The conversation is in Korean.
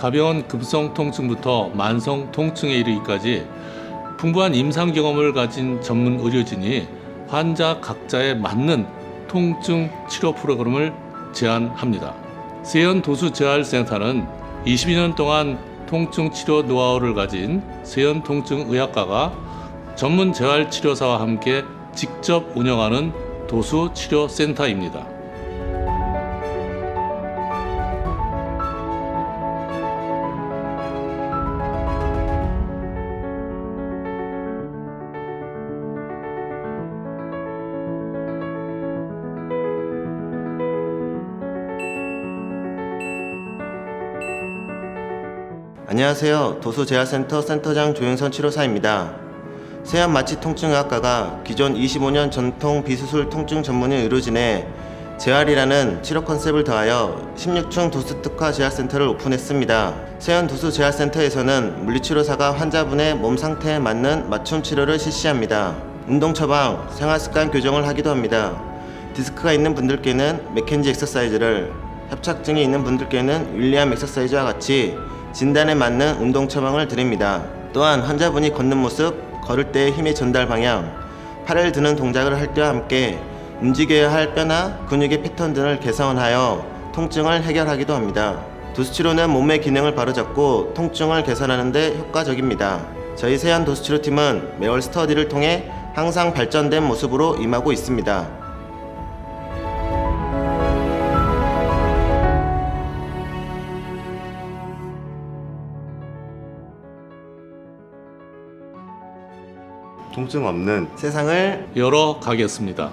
가벼운 급성 통증부터 만성 통증에 이르기까지 풍부한 임상 경험을 가진 전문 의료진이 환자 각자에 맞는 통증 치료 프로그램을 제안합니다. 세연 도수 재활센터는 22년 동안 통증 치료 노하우를 가진 세연 통증 의학과가 전문 재활 치료사와 함께 직접 운영하는 도수 치료 센터입니다. 안녕하세요. 도수재활센터 센터장 조윤선 치료사입니다. 세안 마취 통증의학과가 기존 25년 전통 비수술 통증 전문의 의료진에 재활이라는 치료 컨셉을 더하여 16층 도수 특화 재활센터를 오픈했습니다. 세안 도수 재활센터에서는 물리치료사가 환자분의 몸 상태에 맞는 맞춤 치료를 실시합니다. 운동 처방, 생활 습관 교정을 하기도 합니다. 디스크가 있는 분들께는 맥켄지 엑서사이즈를, 협착증이 있는 분들께는 윌리엄 엑서사이즈와 같이 진단에 맞는 운동 처방을 드립니다. 또한 환자분이 걷는 모습, 걸을 때의 힘의 전달 방향, 팔을 드는 동작을 할 때와 함께 움직여야 할 뼈나 근육의 패턴 등을 개선하여 통증을 해결하기도 합니다. 도수치료는 몸의 기능을 바로잡고 통증을 개선하는 데 효과적입니다. 저희 세안 도수치료팀은 매월 스터디를 통해 항상 발전된 모습으로 임하고 있습니다. 통증 없는 세상을 열어 가겠습니다.